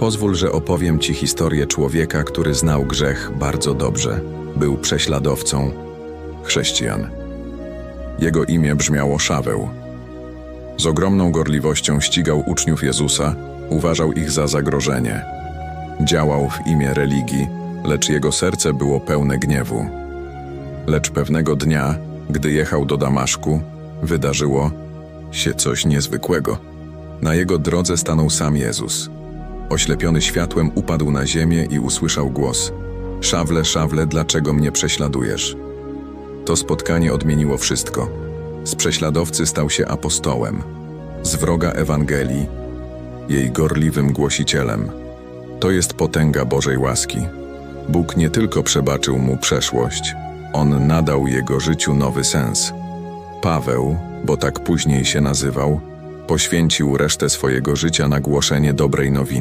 Pozwól, że opowiem Ci historię człowieka, który znał grzech bardzo dobrze. Był prześladowcą chrześcijan. Jego imię brzmiało Szaweł. Z ogromną gorliwością ścigał uczniów Jezusa, uważał ich za zagrożenie. Działał w imię religii, lecz jego serce było pełne gniewu. Lecz pewnego dnia, gdy jechał do Damaszku, wydarzyło się coś niezwykłego. Na jego drodze stanął sam Jezus. Oślepiony światłem upadł na ziemię i usłyszał głos: Szawle, szawle, dlaczego mnie prześladujesz? To spotkanie odmieniło wszystko. Z prześladowcy stał się apostołem, z wroga Ewangelii, jej gorliwym głosicielem. To jest potęga Bożej łaski. Bóg nie tylko przebaczył mu przeszłość, on nadał jego życiu nowy sens. Paweł, bo tak później się nazywał, poświęcił resztę swojego życia na głoszenie dobrej nowiny.